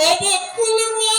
অবকুল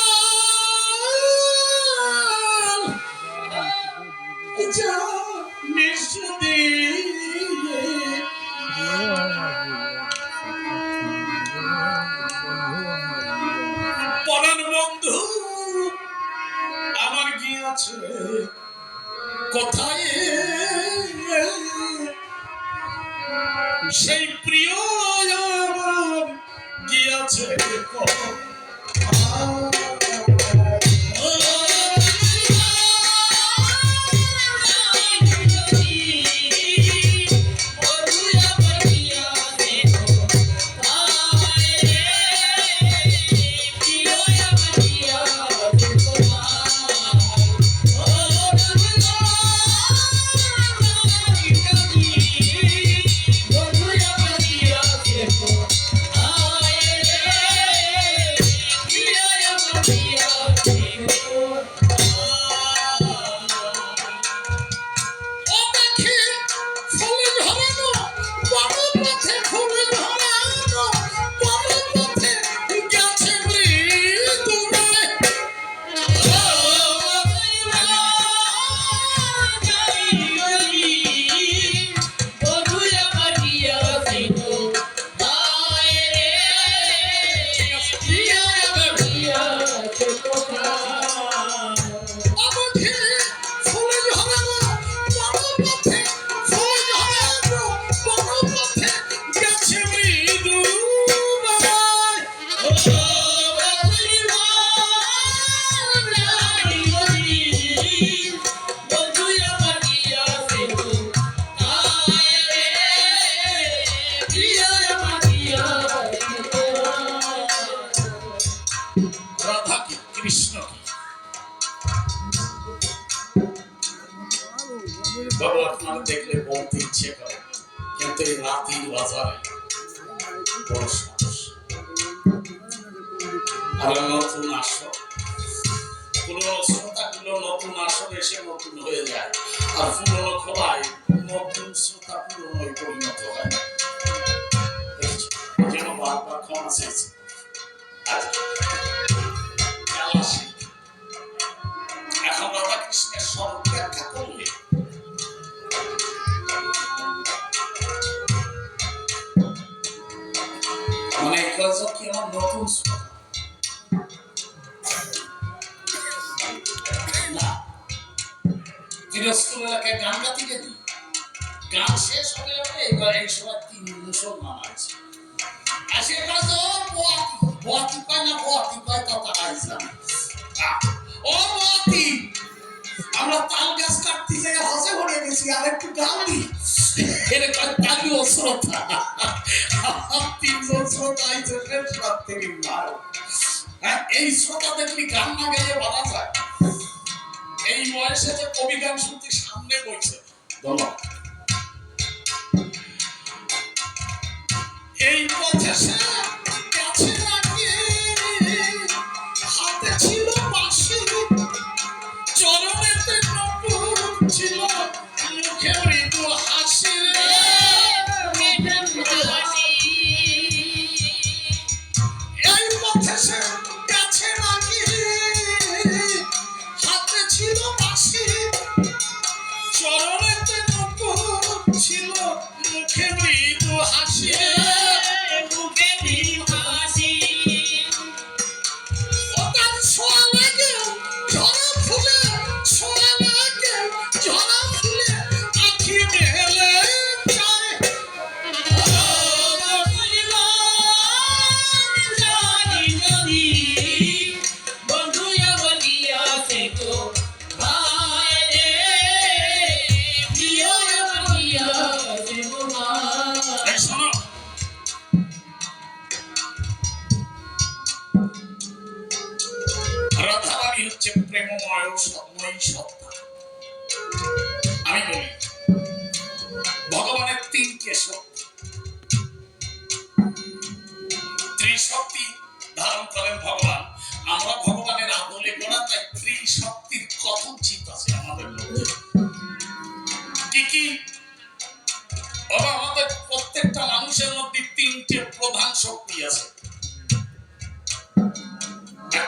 যে গান শুনতে সামনে বইছে। ধন্যবাদ এই পথে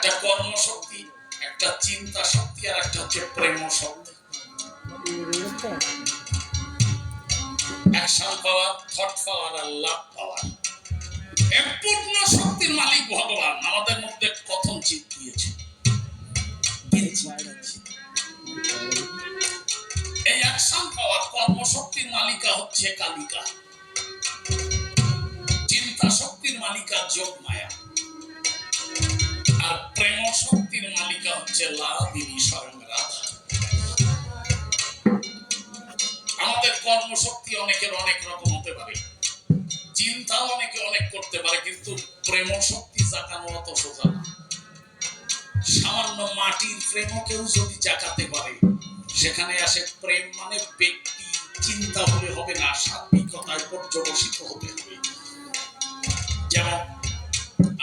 একটা কর্মশক্তি, একটা চিন্তা শক্তি, আর একটা হচ্ছে প্রেম শক্তি। অ্যাকশন পাওয়ার, থট পাওয়ার, আর লাভ পাওয়ার। শক্তির মালিক ভগবান। আমাদের মধ্যে প্রথম চিত দিয়েছে। এই অ্যাকশন পাওয়ার কর্মশক্তির মালিকা হচ্ছে কালিকা। চিন্তা শক্তির মালিকা যোগ মায়া আর প্রেম শক্তির মালিকা হচ্ছে লাদিনী স্বয়ং রাধা। আমাদের কর্মশক্তি অনেকের অনেক রকম হতে পারে। চিন্তাও অনেকে অনেক করতে পারে, কিন্তু প্রেম শক্তি জাগানো অত সোজা না। সামান্য মাটির প্রেমও কেউ যদি জাগাতে পারে, সেখানে আসে প্রেম মানে ব্যক্তি, চিন্তা হলে হবে না, সাত্বিকতায় পর্যবসিত হতে হবে।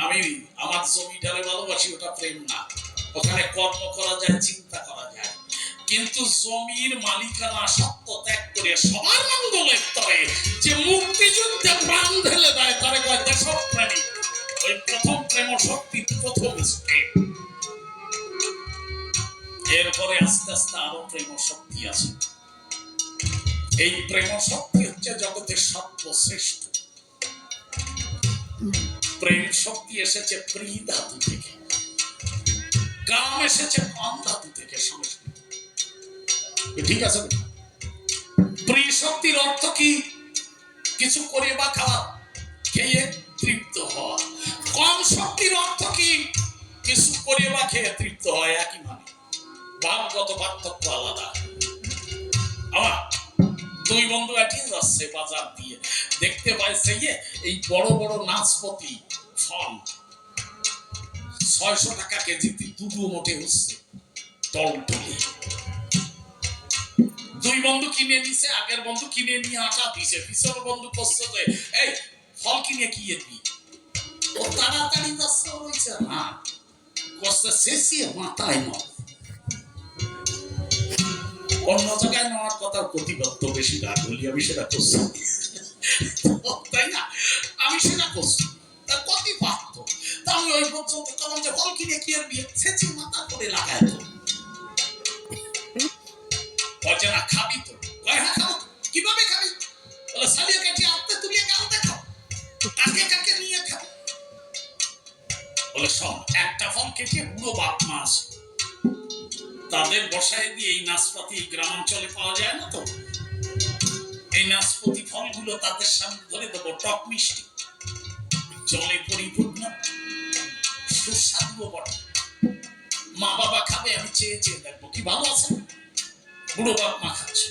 আমি আমার জমিটারে ভালোবাসি, ওটা প্রেম না। ওখানে কর্ম করা যায়, চিন্তা করা যায়। কিন্তু জমির মালিকানা সত্য ত্যাগ করে সবার মঙ্গলের তরে যে মুক্তিযুদ্ধে প্রাণ ঢেলে দেয়, তারে কয় ওই প্রথম প্রেম শক্তি প্রথম এরপরে আস্তে আস্তে আরও প্রেম শক্তি আছে। এই প্রেম শক্তি হচ্ছে জগতের সর্বশ্রেষ্ঠ। প্রেম শক্তি এসেছে প্রি ধাতু থেকে। কাম এসেছে কম ধাতু থেকে সংস্কৃত ঠিক আছে? প্রি শক্তির অর্থ কি? কিছু করে বা খাওয়া, খেয়ে তৃপ্ত হওয়া। কম শক্তির অর্থ কি? কিছু করে বা খেয়ে তৃপ্ত হয় একই মানে। ভাবগত পার্থক্য আলাদা। আমার দুই বন্ধু একই যাচ্ছে বাজার দিয়ে দেখতে পাইছে এই বড় বড় নাচপতি ছয়শো টাকা কেজিতে দুটো মোটে হচ্ছে দুই বন্ধু কিনে নিছে, আগের বন্ধু কিনে নিয়ে আটা দিছে বন্ধু করছে যে, এই, ফল কিনে কি এরবি ও তাড়াতাড়ি যাচ্ছে না মাথায় নয় অন্য জায়গায় নেওয়ার কথা প্রতিবদ্ধ বেশি রাগ আমি সেটা করছি। তাই না? আমি সেটা করছি। তার কতি পারত ওই যে কিনে কি করে তো। বলছে না খাবি তো। কয় হ্যাঁ খাব কীভাবে খাবি? বলে কাটি আপনি গাল কাকে নিয়ে খাব বলে, শোন, একটা কেটে বুড়ো বাপ মা আছে। তাদের বসায় দিয়ে এই নাশপাতি গ্রামাঞ্চলে পাওয়া যায় না তো? এই নাশপাতি ফলগুলো তাদের সামনে ধরে দেবো, টক মিষ্টি। জলে পরিপূর্ণ। সুস্বাদু বটে। মা বাবা খাবে, আমি চেয়ে চেয়ে দেখব কি ভালো আছে। বুড়ো বাপ মা খাচ্ছে।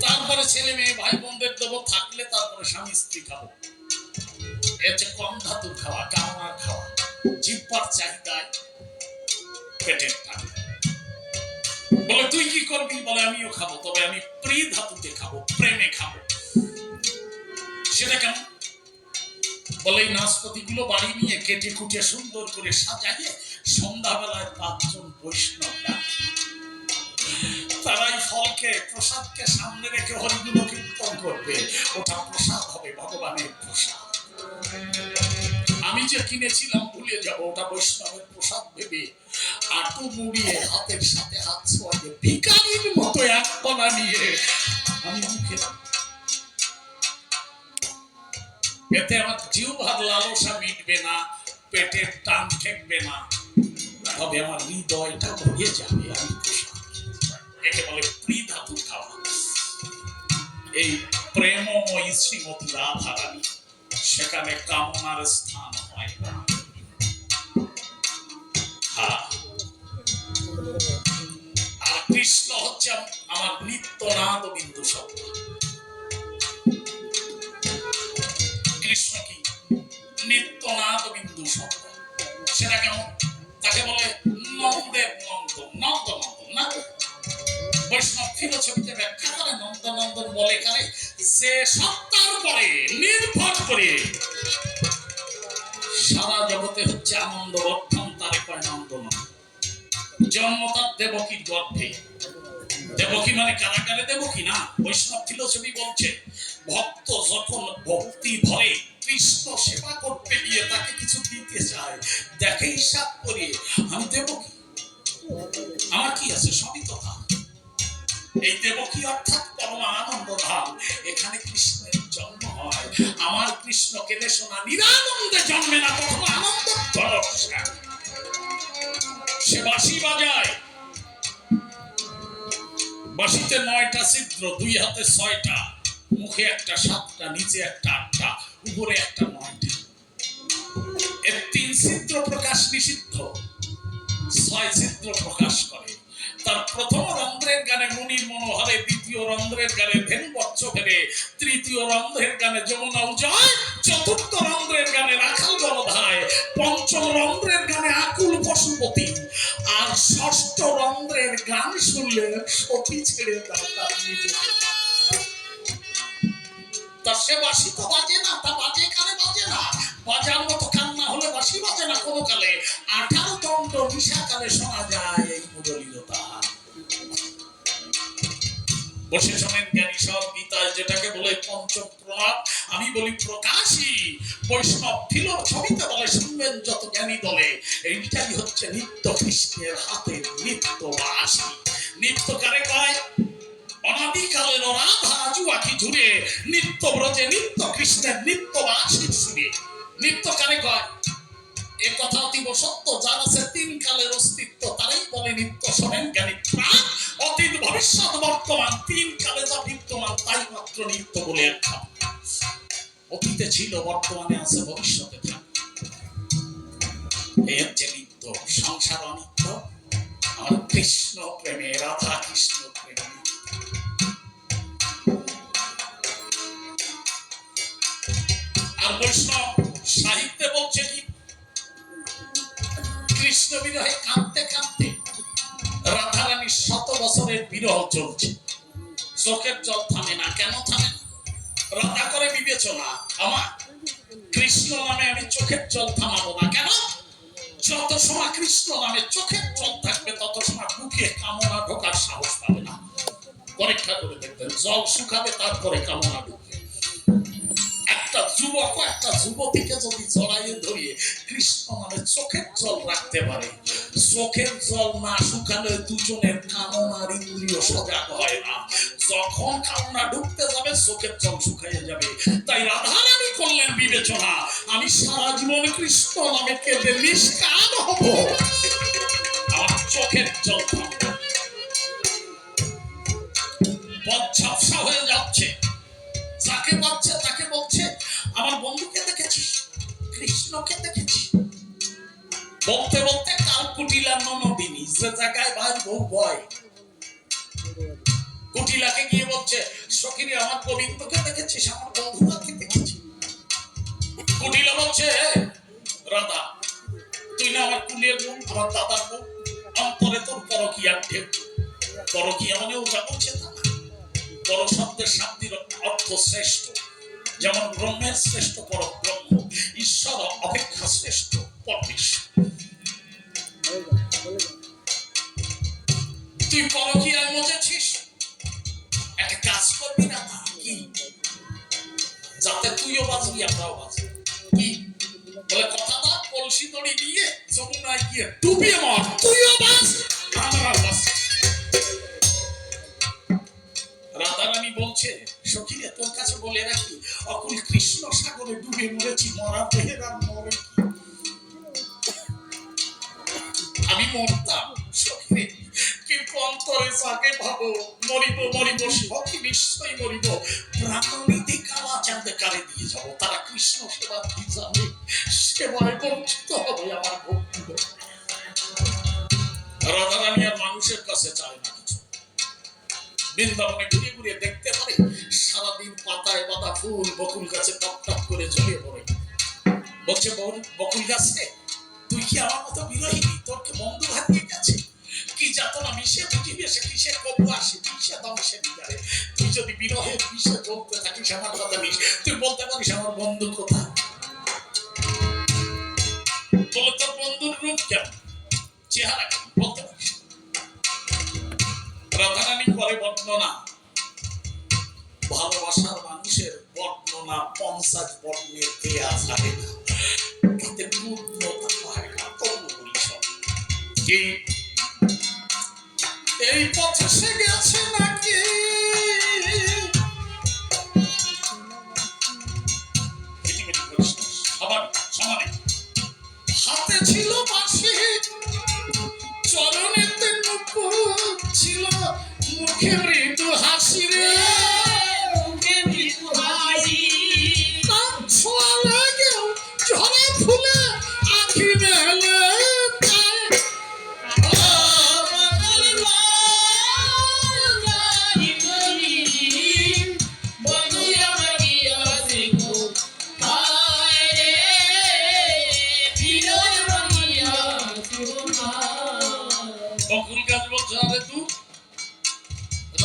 তারপরে ছেলে মেয়ে, ভাই বোনদের দেবো, থাকলে তারপরে স্বামী স্ত্রী খাব। এ হচ্ছে কম ধাতুর খাওয়া কামনার খাওয়া, জিব্বার চাহিদায় পেটের টান বলে, তুই কি করবি? বলে, আমিও খাব, তবে আমি প্রি ধাতুতে খাব, প্রেমে খাব। সেটা কেমন? বলে এই নাশপাতি গুলো বাড়ি নিয়ে কেটে কুটে সুন্দর করে সাজাইয়ে সন্ধ্যাবেলায় পাঁচজন বৈষ্ণব ডাকে। ফলকে, প্রসাদকে সামনে রেখে হরিগুলো কীর্তন করবে ওটা প্রসাদ হবে, ভগবানের প্রসাদ আমি যে কিনেছিলাম ভুলে যাব, ওটা বৈষ্ণবের প্রসাদ ভেবে আটু মুড়িয়ে হাতের সাথে হাত ছোঁয়াকে ভিকারির মতো এক পানা নিয়ে আমি মুখে এতে আমার জিহ্বার লালসা মিটবে না, পেটের টান ঠেকবে না। তবে আমার হৃদয়টা ভরিয়ে যাবে আমি একে বলে খাওয়া এই শ্রীমতী সেখানে কামনার স্থান হয় না। আর কৃষ্ণ হচ্ছে আমার নিত্য নাদ বিন্দু শব্দ নিত্য নাদ বিন্দু শব্দ। সেটা কেমন তাকে বলে নন্দের নন্দ নন্দ নন্দন না? বৈষ্ণব ফিলোসফিতে ব্যাখ্যা করে নন্দনন্দন বলে কারে যে সত্তার পরে নির্ভর করে সারা জগতে হচ্ছে আনন্দ বর্ধন, তারে কয় নন্দনন্দন জন্ম তার দেবকীর গর্ভে। দেবকী মানে কারাগারে দেবকী না? বৈষ্ণব ফিলোসফি বলছে, ভক্ত যখন ভক্তি ভরে কৃষ্ণ সেবা করতে গিয়ে তাকে কিছু দিতে চায়। দেখে হিসাব করে আমি দেব কি আমার কি আছে? সবই তো তার। এই দেবকী অর্থাৎ পরমানন্দ ধাম। এখানে কৃষ্ণের জন্ম হয়। আমার কৃষ্ণ কেঁদে শোনা নিরানন্দে জন্মে না কখনো আনন্দ ভরসা সে বাঁশি বাজায়। বাঁশিতে নয়টা ছিদ্র, দুই হাতে ছয়টা। মুখে একটা সাতটা, নিচে একটা আটটা, উপরে একটা নয়টা। এর তিন প্রকাশ নিষিদ্ধ। ছয় প্রকাশ করে। তার প্রথম রন্ধ্রের গানে মনোহরে, দ্বিতীয় রন্ধ্রের গানে ফেরে তৃতীয় রন্ধ্রের গানে যমুনা উজয় চতুর্থ রন্ধ্রের গানে রাখাল জলধায়, পঞ্চম রন্ধ্রের গানে আকুল পশুপতি আর ষষ্ঠ রন্ধ্রের গান শুনলে সতী ছেড়ে তা সে বাসি তো বাজে না, তা বাজে কানে বাজে না? বাজার মতো কান্না হলে বাসি বাজে না কোনো কালে? আঠারো দণ্ড নিশা কালে শোনা যায় এই মুরলীলতা বসে শোনেন জ্ঞানী সব গীতায় যেটাকে বলে পঞ্চম প্রণাম আমি বলি প্রকাশী বৈষ্ণব ফিল ছবিতে বলে, শুনবেন যত জ্ঞানী দলে এইটাই হচ্ছে নিত্য কৃষ্ণের হাতে নিত্য বাসী নিত্য কারে কয়? অনাদিকালের রাধা জুয়াকি জুড়ে নিত্য ব্রজে নিত্য কৃষ্ণের নিত্য বাসির সুরে নিত্য কারে কয়? এ কথা অতীব সত্য, যার আছে তিন কালের অস্তিত্ব, তারাই বলে নিত্য শোনেন জ্ঞানী প্রাণ। অতীত ভবিষ্যৎ বর্তমান, তিন কালে যা বিদ্যমান, তাই মাত্র নিত্য বলে একটা অতীতে ছিল, বর্তমানে আছে, ভবিষ্যতে এই হচ্ছে নিত্য, সংসার অনিত্য। আর কৃষ্ণ প্রেমে রাধা কৃষ্ণ। আর বৈষ্ণব সাহিত্যে বলছে কি, কৃষ্ণ বিরহে কাঁদতে কাঁদতে রাধারানীর শত বছরের বিরহ চলছে। চোখের জল থামে না, কেন থামে রাধা করে বিবেচনা আমার কৃষ্ণ নামে আমি চোখের জল থামাবো না কেন? যত সময় কৃষ্ণ নামে চোখের জল থাকবে, তত সময় বুকে কামনা ঢোকার সাহস পাবে না। পরীক্ষা করে দেখবেন, জল শুকাবে, তারপরে কামনা ঢুকবে। একটা যুবক, একটা যুবতীকে যদি জড়াইয়ে ধরিয়ে কৃষ্ণ নামে চোখের জল রাখতে পারে। চোখের জল না শুকালে দুজনের কামনার ইন্দ্রিয় সজাগ হয় না। যখন কামনা ঢুকতে যাবে, চোখের জল শুকাইয়ে যাবে। তাই রাধারানী করলেন বিবেচনা, আমি সারা জীবন কৃষ্ণ নামে কেঁদে নিষ্কাম হব। আমার চোখের জল পথ ঝাপসা হয়ে যাচ্ছে। যাকে পাচ্ছে তাকে বন্ধুকে দেখেছিস? কৃষ্ণকে দেখেছি বলতে বলতে কাল কুটিলা ননদিনী যে জায়গায় ভাই বউ ভয়। কুটিলাকে গিয়ে বলছে আমার গোবিন্দকে আমার দেখেছি কুটিলা বলছে, রাধা, তুই না আমার কুলের বোন, আমার দাদার বোন। অন্তরে তোর পরকিয়ার ঢেউ। পরকিয়া মানে ও যা বলছে তা। পর শব্দের শাব্দির অর্থ শ্রেষ্ঠ। যেমন ব্রহ্মের শ্রেষ্ঠ পর ব্রহ্ম ঈশ্বর অপেক্ষা শ্রেষ্ঠ তুই মজেছিস একটা কাজ করবি না কি? যাতে তুইও বাঁচবি, আমরাও বাঁচবি। কি? বলে কথাটা কলসি দড়ি নিয়ে যমুনায় গিয়ে ডুবিয়ে মর। তুইও বাঁচ, আমরাও রাধারানী বলছে, সখীরে, তোর কাছে বলে রাখি, অকুল কৃষ্ণ সাগরে ডুবে মরেছি, মরা দেহের মরে আমি মরতাম, সখীরে, কিন্তু অন্তরে যাকে ভাবো, মরিব মরিব, সখী নিশ্চয়ই মরিব। চাঁদে কারে দিয়ে যাব, তারা কৃষ্ণ সেবা জানে সেবায় বঞ্চিত হবে আমার ভক্তি রাধারানী আর মানুষের কাছে চায় না। বৃন্দাবনে ঘুরে ঘুরে দেখতে পারে, সারাদিন পাতায় বাঁধা ফুল, বকুল গাছে টপ টপ করে ঝুলিয়ে পড়ে। বলছে, বকুল- বকুল গাছে, তুই কি আমার মতো বিরোহিনী তোর কি বন্ধু হারিয়ে গেছে? কি যাতনা মিশে বুঝিবে সে কিসে কবু আসে? কিসে দাম সে তুই যদি বিরহে বিষে চলতে থাকিস, আমার কথা নিস। তুই বলতে পারিস, আমার বন্ধু কোথায়? বলে, তোর বন্ধুর রূপ কেমন? চেহারা কেমন? বলতে পারিস রাধারানী করে বর্ণনা। ভালোবাসার মানুষের বর্ণনা পঞ্চাশ বর্ণের দেয়া যাবে না। তাতে পূর্ণতা হয় না কর্মগুলি সব। এই পথে সে গেছে নাকি? মুখে মৃদু হাসি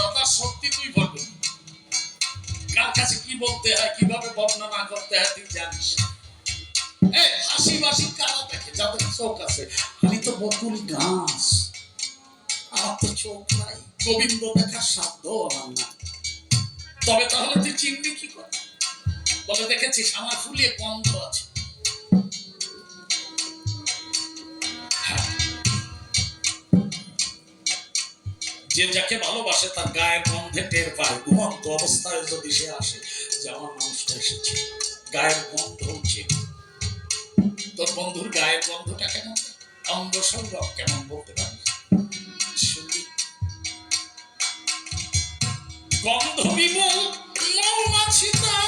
লতা সত্যি তুই কার কাছে কি বলতে হয়, কীভাবে করতে হয়, তুই জানিস। হাসি বাসি কারা দেখে? যাদের চোখ আছে। আমি তো বকুল গাছ। আমার তো চোখ নাই। গোবিন্দ দেখার সাধ্য আমার না তবে তাহলে তুই চিনবি কি করে? বলে দেখেছিস, আমার ফুলে গন্ধ আছে। যে যাকে ভালোবাসে তার গায়ের গন্ধে টের পায়। ঘুমন্ত অবস্থায় যদি সে আসে, যে আমার মানুষটা এসেছে, গায়ের গন্ধ হচ্ছে। তোর বন্ধুর গায়ের গন্ধটা কেমন? অঙ্গ সৌরভ কেমন বলতে পারে গন্ধ বিমল মৌমাছি তার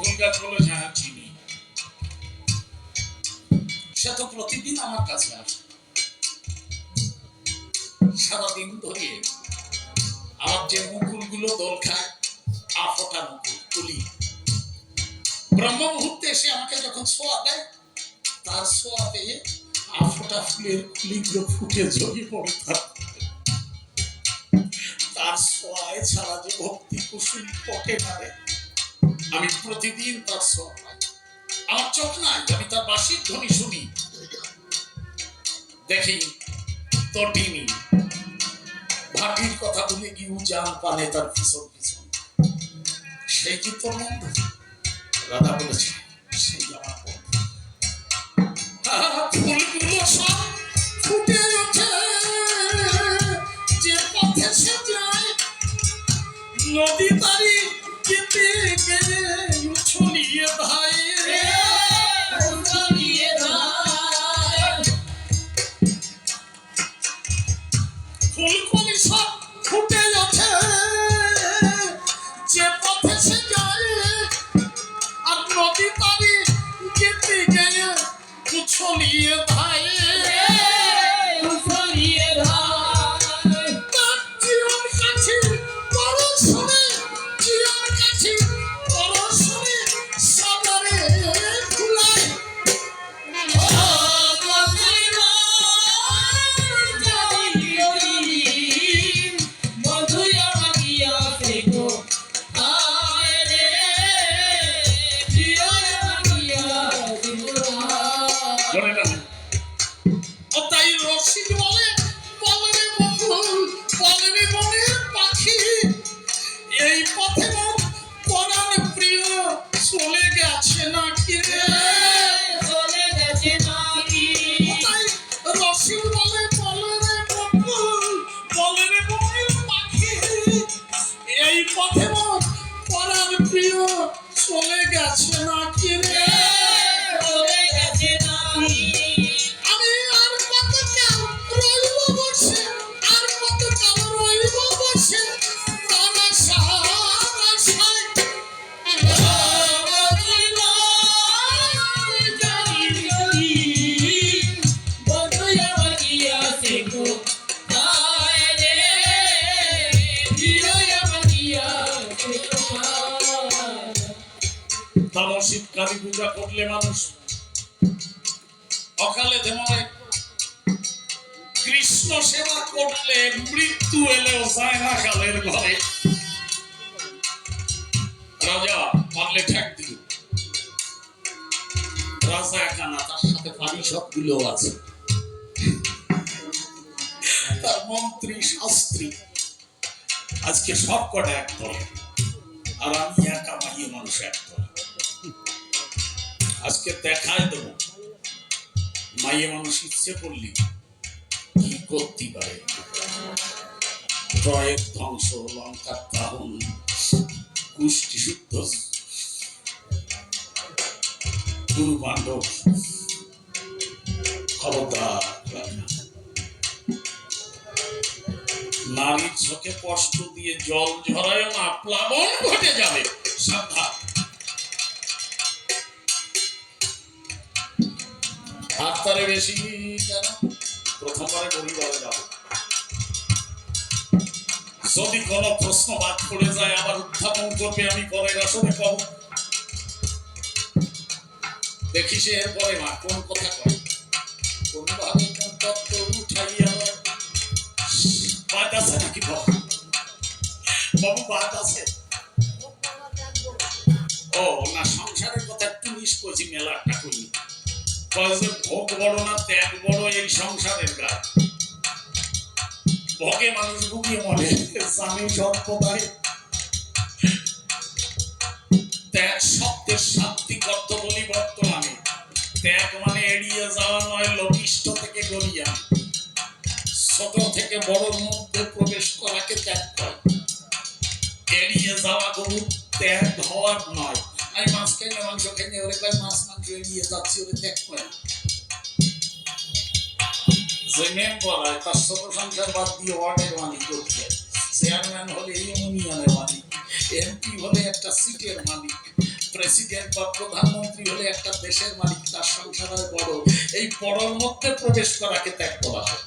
গাছ বলে হ্যাঁ চিনি সে তো প্রতিদিন আমার কাছে আসে সারাদিন ধরে আমার যে মুকুলগুলো দোল খায় আফটা মুকুল তুলি ব্রহ্ম মুহূর্তে এসে আমাকে যখন ছোঁয়া দেয় তার ছোঁয়া পেয়ে আফটা ফুলের কুলিগুলো ফুটে জড়িয়ে পড়ে তার ছোঁয়ায় ছাড়া যে ভক্তি কুসুম পটে না রে। আমি প্রতিদিন তার সব আমার চোখ নাই, আমি তার বাসির ধ্বনি শুনি। দেখি ডিমি ভাটির কথা বলে কি উজান পানে তার পিছন পিছন। সেই কি তোর মন্দ? রাধা বলেছে, সেই কালী পূজা করলে মানুষ অকালে মরে কৃষ্ণ সেবা করলে মৃত্যু এলেও যায় না কালের ঘরে। রাজা পারলে ঠেক দিল। রাজা একা না, তার সাথে পারিষদগুলো আছে। তার মন্ত্রী, শাস্ত্রী, আজকে সব কটা এক আর আমি একা মাইয়ে মানুষ এক আজকে দেখায় দেবো। মাইয়ে মানুষ ইচ্ছে করলি কি করতে পারে? জয়ের ধ্বংস, লঙ্কার দাহন, কুষ্টি শুদ্ধ গুরু পাণ্ডব খবরদার নারীর চোখে কষ্ট দিয়ে জল ঝরায় না, প্লাবন ঘটে যাবে সাবধান। হাত বেশি কেন? প্রথমবারে পরিবারে যাব। যদি কোনো প্রশ্ন বাদ পড়ে যায়, আবার উত্থাপন করবে, আমি পরের আসনে পাবো। দেখি সে এরপরে মা কোন কথা কয়। কোনভাবে কোন তত্ত্ব উঠাইয়া। বাদ আছে নাকি বাবু, বাদ আছে। ও, না, সংসারের কথা একটু মিস করছি, মেলাটা করি। যে ভোগ বড় না, ত্যাগ বড়, এই সংসারের কাজ। ভোগে মানুষ ভুগিয়ে মরে, স্বামী সর্বদাই ত্যাগ শব্দের শাব্দিক অর্থ বলি বর্তমানে। ত্যাগ মানে এড়িয়ে যাওয়া নয় লবিষ্ট থেকে গড়িয়া ছোট থেকে বড়র মধ্যে প্রবেশ করাকে ত্যাগ করে এড়িয়ে যাওয়া গরু, ত্যাগ হওয়ার নয়। আমি মাছ খাই না মাংস খাই না মাছ মাংস যাচ্ছি ওরে ত্যাগ করে যে মেম্বার তার ছোট বাদ দিয়ে ওয়ার্ডের মালিক করছে চেয়ারম্যান হলে ইউনিয়নের মালিক এমপি হলে একটা সিটের মালিক প্রেসিডেন্ট বা প্রধানমন্ত্রী হলে একটা দেশের মালিক তার সংসার হয় বড়। এই বড়র মধ্যে প্রবেশ করাকে ত্যাগ করা হয়।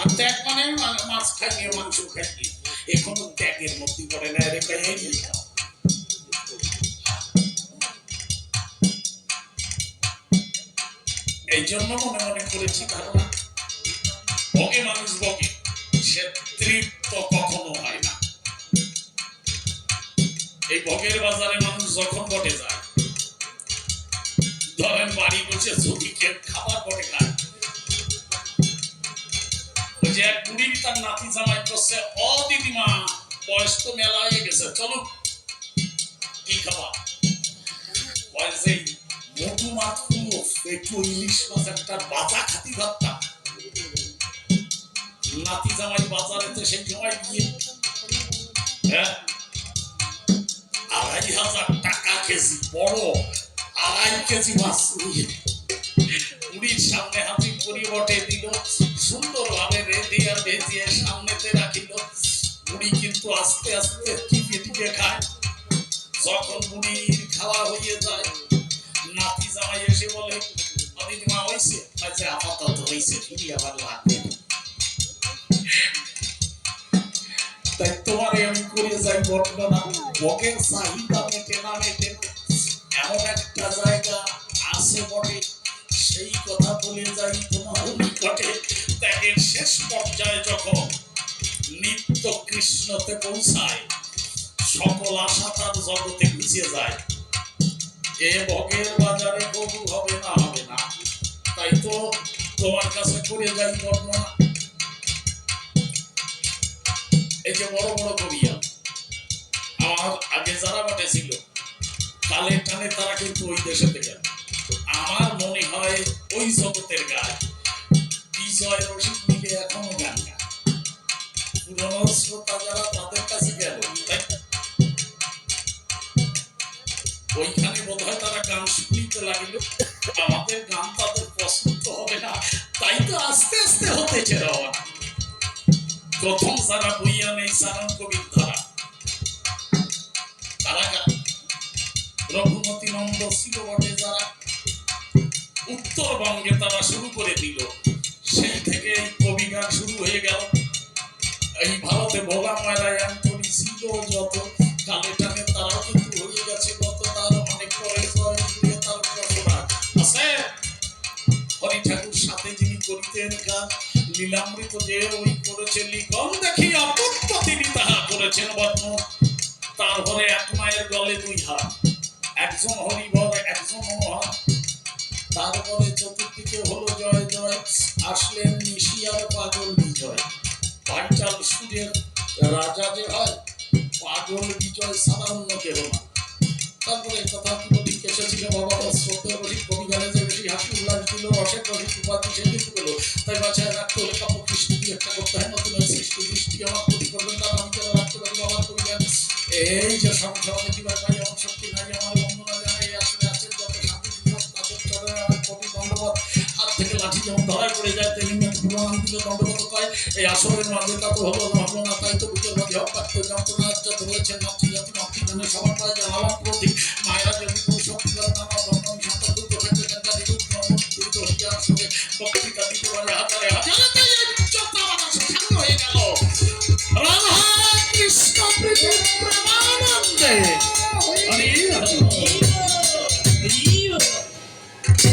আর ত্যাগ মানে মাছ খাইয়ে, মাংস খাইয়ে। এখনও ত্যাগের মধ্যে পড়ে না রে ভাই এই জন্য মনে মনে করেছি ধারণা ভোগে মানুষ ভোগে সে তৃপ্ত কখনো হয় না। এই ভোগের বাজারে মানুষ যখন বটে যায়, ধরেন বাড়ি বসে যদি কেউ খাবার বটে খায় যে এক বুড়ি তার নাতি জামাই করছে ও দিদিমা বয়স তো মেলা হয়ে গেছে চলো একটু ইলিশ মাছ, একটা বাজা খাতি ভাবতা নাতি জামাই বাজারেতে সেই সময় গিয়ে হ্যাঁ আড়াই হাজার টাকা কেজি, বড় আড়াই কেজি মাছ পুরীর সামনে হাতি পরিবটে দিল সুন্দর ভাবে রেঁধে আর ভেজিয়ে সামনেতে রাখিল। বুড়ি কিন্তু আস্তে আস্তে টিপে টিপে খায়। যখন বুড়ির খাওয়া হয়ে যায় জামাই আমি করে যাই বর্ণনা ভোগের চাহিদা মেটে না মেটে এমন একটা জায়গা আছে বটে সেই কথা বলে যাই তোমার নিকটে ত্যাগের শেষ পর্যায়ে যখন নিত্য কৃষ্ণতে পৌঁছায় সকল আশা তার জগতে গুছিয়ে যায় এ ভোগের বাজারে কবু হবে না হবে না। তাই তো তোমার কাছে করে যাই বর্ণনা। এই যে বড় বড় কবিয়া, আমার আগে যারা বাটে ছিল, কালে টানে তারা কিন্তু ওই দেশে থেকে আমার মনে হয় ওই জগতের গান বিজয় রসিক মিলে এখনও গান গায়। পুরনো শ্রোতা যারা তাদের কাছে গেল, তাই ওইখানে বোধ হয় তারা গান শুনতে লাগল। আমাদের গান তাদের পছন্দ হবে না। তাই তো আস্তে আস্তে হতেছে রওনা প্রথম যারা বইয়া নেই সারণ কবির ধারা তারা গান রঘুমতি নন্দ ছিল বটে যারা। উত্তরবঙ্গে তারা শুরু করে দিল। সেই থেকে এই কবি গান শুরু হয়ে গেল। এই ভারতে ভোলা ময়লায় আন্তরি ছিল যত। কালে লীলামৃত যে ওই করেছে লিখন দেখি অপত্য তিনি তাহা করেছেন বর্ণ। তারপরে এক মায়ের গলে দুই হাত, একজন হরিভর একজন মনোহর তারপরে চতুর্দিকে হলো জয় জয়, আসলেন নিশিয়ার পাগল বিজয়। ভাইটাল সুরের রাজা যে হয়, পাগল বিজয় সারা অন্য পুজো দণ্ডবোধ কয় এই আসরের মান্যতা প্রভাব ভাবনা তাই তো পুজোর মধ্যে অপাত্য যন্ত্রণার যত রয়েছে মাত্র